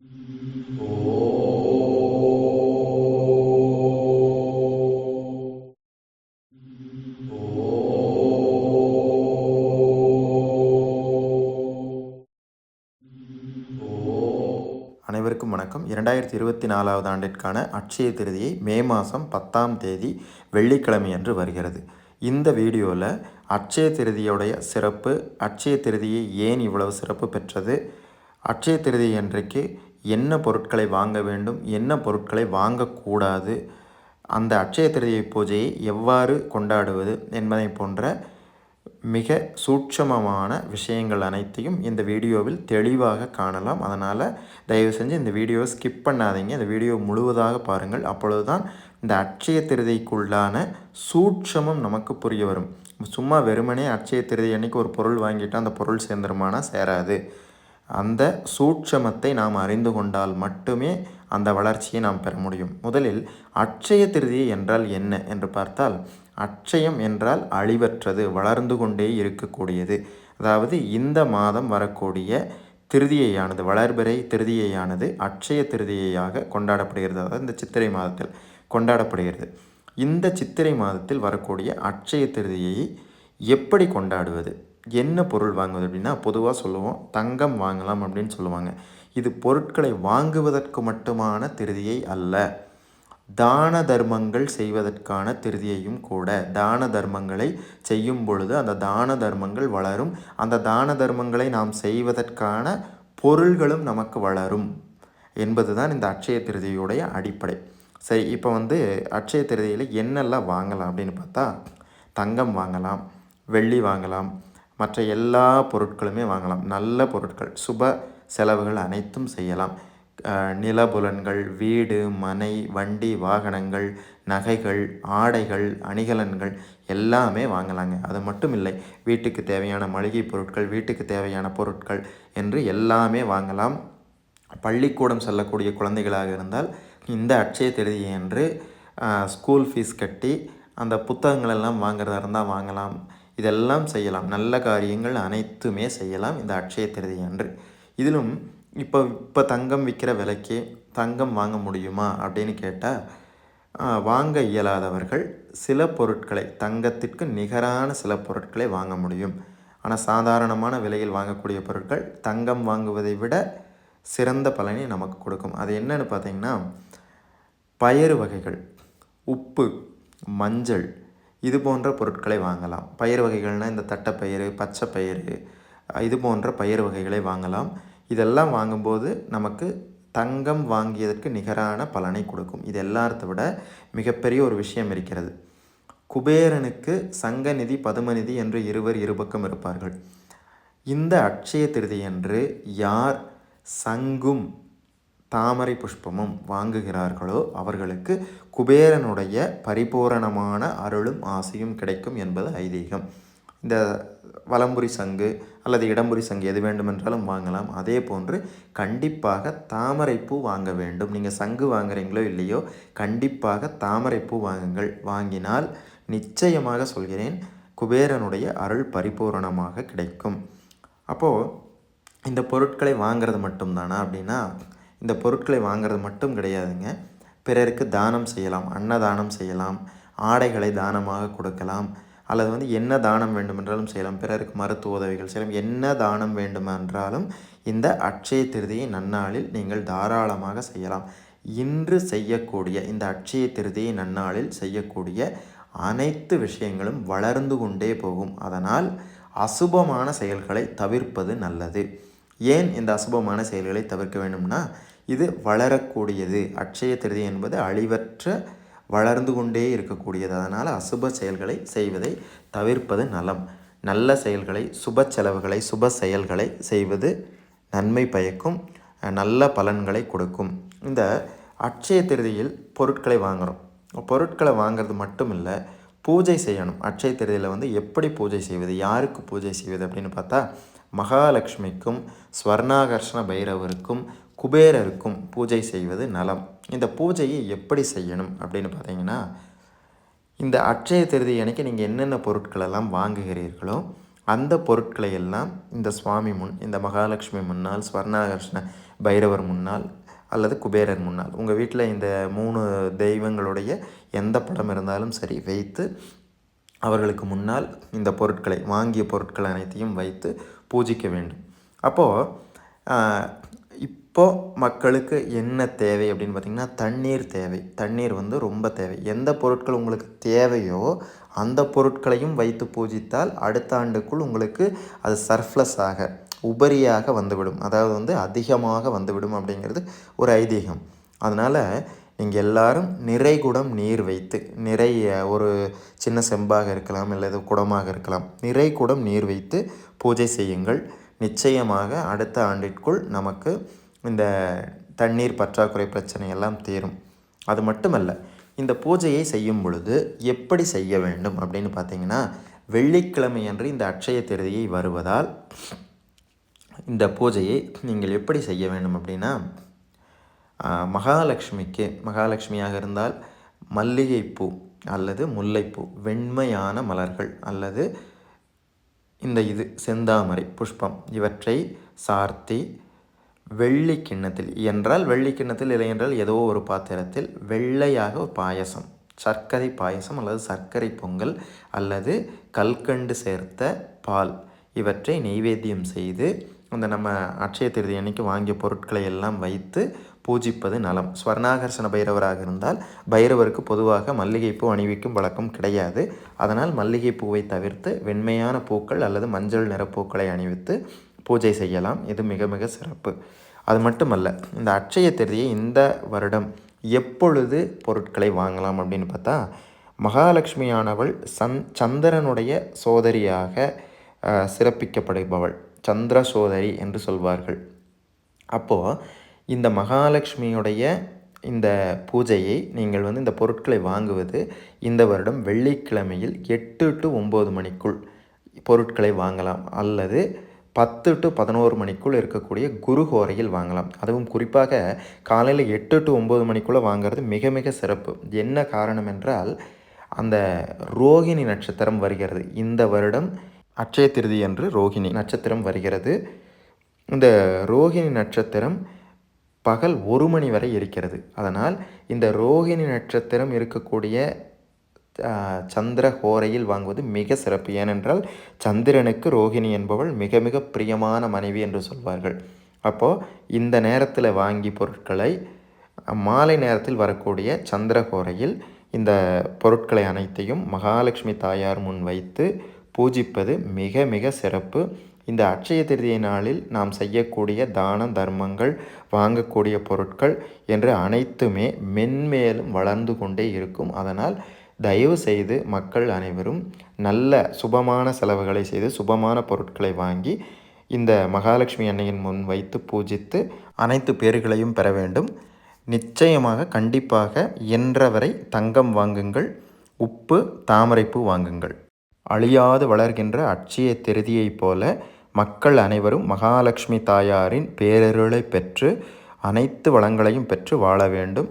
அனைவருக்கும் வணக்கம். இரண்டாயிரத்தி இருபத்தி நாலாவது ஆண்டிற்கான அட்சய திருதியை மே மாதம் பத்தாம் தேதி வெள்ளிக்கிழமை அன்று வருகிறது. இந்த வீடியோவில் அட்சய திருதியோடைய சிறப்பு அட்சய திருதியை ஏன் இவ்வளவு சிறப்பு பெற்றது அட்சய திருதி அன்றைக்கு என்ன பொருட்களை வாங்க வேண்டும் என்ன பொருட்களை வாங்கக்கூடாது அந்த அட்சய திருதியை பூஜையை எவ்வாறு கொண்டாடுவது என்பதை போன்ற மிக சூட்சமமான விஷயங்கள் அனைத்தையும் இந்த வீடியோவில் தெளிவாக காணலாம். அதனால் தயவு செஞ்சு இந்த வீடியோவை ஸ்கிப் பண்ணாதீங்க. இந்த வீடியோ முழுவதாக பாருங்கள். அப்பொழுது தான் இந்த அட்சய திருதிக்குள்ளான சூட்சமம் நமக்கு புரிய வரும். சும்மா வெறுமனே அட்சய திருதி அன்னைக்கு ஒரு பொருள் வாங்கிட்டால் அந்த பொருள் சேர்ந்துருமானா? சேராது. அந்த சூட்சமத்தை நாம் அறிந்து கொண்டால் மட்டுமே அந்த வளர்ச்சியை நாம் பெற முடியும். முதலில் அட்சய திருதி என்றால் என்ன என்று பார்த்தால் அட்சயம் என்றால் அழிவற்றது வளர்ந்து கொண்டே இருக்கக்கூடியது. அதாவது இந்த மாதம் வரக்கூடிய திருதியையானது வளர்பிறை திருதியையானது அட்சய திருதியையாக கொண்டாடப்படுகிறது. அதாவது இந்த சித்திரை மாதத்தில் கொண்டாடப்படுகிறது. இந்த சித்திரை மாதத்தில் வரக்கூடிய அட்சய திருதியை எப்படி கொண்டாடுவது? என்ன பொருள் வாங்குவது அப்படின்னா பொதுவாக சொல்லுவோம் தங்கம் வாங்கலாம் அப்படின்னு சொல்லுவாங்க. இது பொருட்களை வாங்குவதற்கு மட்டுமான திருதியை அல்ல. தான தர்மங்கள் செய்வதற்கான திருதியையும் கூட. தான தர்மங்களை செய்யும் பொழுது அந்த தான தர்மங்கள் வளரும். அந்த தான தர்மங்களை நாம் செய்வதற்கான பொருள்களும் நமக்கு வளரும் என்பது தான் இந்த அட்சய திருதியுடைய அடிப்படை. சரி இப்போ வந்து அட்சய திருதியில் என்னெல்லாம் வாங்கலாம் அப்படின்னு பார்த்தா தங்கம் வாங்கலாம் வெள்ளி வாங்கலாம் மற்ற எல்லா பொருட்களுமே வாங்கலாம். நல்ல பொருட்கள். சுப செலவுகள் அனைத்தும் செய்யலாம். நிலபுலன்கள் வீடு மனை வண்டி வாகனங்கள் நகைகள் ஆடைகள் அணிகலன்கள் எல்லாமே வாங்கலாங்க. அது மட்டும் இல்லை வீட்டுக்கு தேவையான மளிகை பொருட்கள் வீட்டுக்கு தேவையான பொருட்கள் என்று எல்லாமே வாங்கலாம். பள்ளிக்கூடம் செல்லக்கூடிய குழந்தைகளாக இருந்தால் இந்த அட்சய திருதி என்று ஸ்கூல் ஃபீஸ் கட்டி அந்த புத்தகங்கள் எல்லாம் வாங்குறதா இருந்தால் வாங்கலாம். இதெல்லாம் செய்யலாம். நல்ல காரியங்கள் அனைத்துமே செய்யலாம். இந்த அட்சய திருதி அன்று. இதிலும் இப்போ இப்போ தங்கம் விற்கிற விலைக்கு தங்கம் வாங்க முடியுமா அப்படின்னு கேட்டால் வாங்க இயலாதவர்கள் சில பொருட்களை தங்கத்திற்கு நிகரான சில பொருட்களை வாங்க முடியும். ஆனால் சாதாரணமான விலையில் வாங்கக்கூடிய பொருட்கள் தங்கம் வாங்குவதை விட சிறந்த பலனை நமக்கு கொடுக்கும். அது என்னன்னு பார்த்தீங்கன்னா பயறு வகைகள் உப்பு மஞ்சள் இது போன்ற பொருட்களை வாங்கலாம். பயிர் வகைகள்னால் இந்த தட்டைப்பயிறு பச்சை பயிறு இது போன்ற பயிர் வகைகளை வாங்கலாம். இதெல்லாம் வாங்கும்போது நமக்கு தங்கம் வாங்கியதற்கு நிகரான பலனை கொடுக்கும். இது எல்லாத்த விட மிகப்பெரிய ஒரு விஷயம் இருக்கிறது. குபேரனுக்கு சங்கநிதி பதுமநிதி என்று இருவர் இருபக்கம் இருப்பார்கள். இந்த அட்சய திருதியன்று யார் சங்கும் தாமரை புஷ்பமும் வாங்குகிறார்களோ அவர்களுக்கு குபேரனுடைய பரிபூரணமான அருளும் ஆசையும் கிடைக்கும் என்பது ஐதீகம். இந்த வலம்புரி சங்கு அல்லது இடம்புரி சங்கு எது வேண்டுமென்றாலும் வாங்கலாம். அதே போன்று கண்டிப்பாக தாமரைப்பூ வாங்க வேண்டும். நீங்கள் சங்கு வாங்குறீங்களோ இல்லையோ கண்டிப்பாக தாமரைப்பூ வாங்குங்கள். வாங்கினால் நிச்சயமாக சொல்கிறேன் குபேரனுடைய அருள் பரிபூரணமாக கிடைக்கும். அப்போது இந்த பொருட்களை வாங்கிறது மட்டும்தானா அப்படின்னா இந்த பொருட்களை வாங்கிறது மட்டும் கிடையாதுங்க. பிறருக்கு தானம் செய்யலாம் அன்னதானம் செய்யலாம் ஆடைகளை தானமாக கொடுக்கலாம் அல்லது வந்து என்ன தானம் வேண்டுமென்றாலும் செய்யலாம் பிறருக்கு மருத்துவ உதவிகள் செய்யலாம். என்ன தானம் வேண்டுமென்றாலும் இந்த அட்சய திருதியை நன்னாளில் நீங்கள் தாராளமாக செய்யலாம். இன்று செய்யக்கூடிய இந்த அட்சய திருதியை நன்னாளில் செய்யக்கூடிய அனைத்து விஷயங்களும் வளர்ந்து கொண்டே போகும். அதனால் அசுபமான செயல்களை தவிர்ப்பது நல்லது. ஏன் இந்த அசுபமான செயல்களை தவிர்க்க வேண்டும்னா இது வளரக்கூடியது. அட்சய திருதி என்பது அழிவற்ற வளர்ந்து கொண்டே இருக்கக்கூடியது. அதனால் அசுப செயல்களை செய்வதை தவிர்ப்பது நலம். நல்ல செயல்களை சுப செலவுகளை சுப செயல்களை செய்வது நன்மை பயக்கும் நல்ல பலன்களை கொடுக்கும். இந்த அட்சய திருதியில் பொருட்களை வாங்குகிறோம் பொருட்களை வாங்கிறது மட்டும் இல்லை பூஜை செய்யணும். அட்சய திருதியில் வந்து எப்படி பூஜை செய்வது யாருக்கு பூஜை செய்வது அப்படின்னு பார்த்தா மகாலட்சுமிக்கும் ஸ்வர்ணாகர்ஷண பைரவருக்கும் குபேரருக்கும் பூஜை செய்வது நலம். இந்த பூஜையை எப்படி செய்யணும் அப்படின்னு பார்த்தீங்கன்னா இந்த அட்சய திருதி அன்னைக்கு நீங்கள் என்னென்ன பொருட்களெல்லாம் வாங்குகிறீர்களோ அந்த பொருட்களை எல்லாம் இந்த சுவாமி முன் இந்த மகாலட்சுமி முன்னால் ஸ்வர்ணாகர்ஷ்ண பைரவர் முன்னால் அல்லது குபேரர் முன்னால் உங்கள் வீட்டில் இந்த மூணு தெய்வங்களுடைய எந்த படம் இருந்தாலும் சரி வைத்து அவர்களுக்கு முன்னால் இந்த பொருட்களை வாங்கிய பொருட்கள் அனைத்தையும் வைத்து பூஜிக்க வேண்டும். அப்போது இப்போது மக்களுக்கு என்ன தேவை அப்படின்னு பார்த்திங்கன்னா தண்ணீர் தேவை. தண்ணீர் வந்து ரொம்ப தேவை. எந்த பொருட்கள் உங்களுக்கு தேவையோ அந்த பொருட்களையும் வைத்து பூஜித்தால் அடுத்த ஆண்டுக்குள் உங்களுக்கு அது சர்ஃப்ளஸ் ஆக உபரியாக வந்துவிடும். அதாவது வந்து அதிகமாக வந்துவிடும் அப்படிங்கிறது ஒரு ஐதீகம். அதனால் நீங்கள் எல்லாரும் நிறைகுடம் நீர் வைத்து நிறை ஒரு சின்ன செம்பாக இருக்கலாம் இல்லை குடமாக இருக்கலாம் நிறைகுடம் நீர் வைத்து பூஜை செய்யுங்கள். நிச்சயமாக அடுத்த ஆண்டிற்குள் நமக்கு இந்த தண்ணீர் பற்றாக்குறை பிரச்சனை எல்லாம் தீரும். அது மட்டுமல்ல இந்த பூஜையை செய்யும் பொழுது எப்படி செய்ய வேண்டும் அப்படின்னு பார்த்தீங்கன்னா வெள்ளிக்கிழமை அன்று இந்த அட்சய திருதியை வருவதால் இந்த பூஜையை நீங்கள் எப்படி செய்ய வேண்டும் அப்படின்னா மகாலட்சுமிக்கு மகாலட்சுமியாக இருந்தால் மல்லிகைப்பூ அல்லது முல்லைப்பூ வெண்மையான மலர்கள் அல்லது இந்த இது செந்தாமரை புஷ்பம் இவற்றை சார்த்தி வெள்ளி கிண்ணத்தில் என்றால் வெள்ளி கிண்ணத்தில் இல்லை என்றால் ஏதோ ஒரு பாத்திரத்தில் வெள்ளையாக ஒரு பாயசம். சர்க்கரை பாயசம் அல்லது சர்க்கரை பொங்கல் அல்லது கல்கண்டு சேர்த்த பால். இவற்றை நெய்வேத்தியம் செய்து அந்த நம்ம அட்சய திருதி அன்னைக்கு வாங்கிய பொருட்களை எல்லாம் வைத்து பூஜிப்பது நலம். ஸ்வர்ணாகர்ஷண பைரவராக இருந்தால் பைரவருக்கு பொதுவாக மல்லிகைப்பூ அணிவிக்கும் வழக்கம் கிடையாது. அதனால் மல்லிகைப்பூவை தவிர்த்து வெண்மையான பூக்கள் அல்லது மஞ்சள் நிற பூக்களை அணிவித்து பூஜை செய்யலாம். இது மிக மிக சிறப்பு. அது மட்டுமல்ல இந்த அட்சய திருதியை இந்த வருடம் எப்பொழுது பொருட்களை வாங்கலாம் அப்படின்னு பார்த்தா மகாலட்சுமியானவள் சந் சந்திரனுடைய சோதரியாக சிறப்பிக்கப்படுபவள். சந்திர சோதரி என்று சொல்வார்கள். அப்போது இந்த மகாலட்சுமியுடைய இந்த பூஜையை நீங்கள் வந்து இந்த பொருட்களை வாங்குவது இந்த வருடம் வெள்ளிக்கிழமையில் எட்டு டு ஒம்பது மணிக்குள் பொருட்களை வாங்கலாம். அல்லது பத்து டு பதினோரு மணிக்குள் இருக்கக்கூடிய குரு ஹோரையில் வாங்கலாம். அதுவும் குறிப்பாக காலையில் எட்டு டு ஒம்பது மணிக்குள்ளே வாங்கிறது மிக மிக சிறப்பு. என்ன காரணம் என்றால் அந்த ரோகிணி நட்சத்திரம் வருகிறது. இந்த வருடம் அட்சய திருதி என்று ரோகிணி நட்சத்திரம் வருகிறது. இந்த ரோகிணி நட்சத்திரம் பகல் ஒரு மணி வரை இருக்கிறது. அதனால் இந்த ரோகிணி நட்சத்திரம் இருக்கக்கூடிய சந்திர ஹோரையில் வாங்குவது மிக சிறப்பு. ஏனென்றால் சந்திரனுக்கு ரோகிணி என்பவள் மிக மிக பிரியமான மனைவி என்று சொல்வார்கள். அப்போது இந்த நேரத்தில் வாங்கி பொருட்களை மாலை நேரத்தில் வரக்கூடிய சந்திரகோரையில் இந்த பொருட்களை அனைத்தையும் மகாலட்சுமி தாயார் முன் வைத்து பூஜிப்பது மிக மிக சிறப்பு. இந்த அட்சய திருதிய நாளில் நாம் செய்யக்கூடிய தான தர்மங்கள் வாங்கக்கூடிய பொருட்கள் என்று அனைத்துமே மென்மேலும் வளர்ந்து கொண்டே இருக்கும். அதனால் தயவு செய்து மக்கள் அனைவரும் நல்ல சுபமான செலவுகளை செய்து சுபமான பொருட்களை வாங்கி இந்த மகாலட்சுமி அன்னையின் முன் வைத்து பூஜித்து அனைத்து பேர்களையும் பெற வேண்டும். நிச்சயமாக கண்டிப்பாக என்றவரை தங்கம் வாங்குங்கள் உப்பு தாமரைப்பூ வாங்குங்கள். அழியாது வளர்கின்ற அட்சய திருதியைப் போல மக்கள் அனைவரும் மகாலட்சுமி தாயாரின் பேரருளை பெற்று அனைத்து வளங்களையும் பெற்று வாழ வேண்டும்.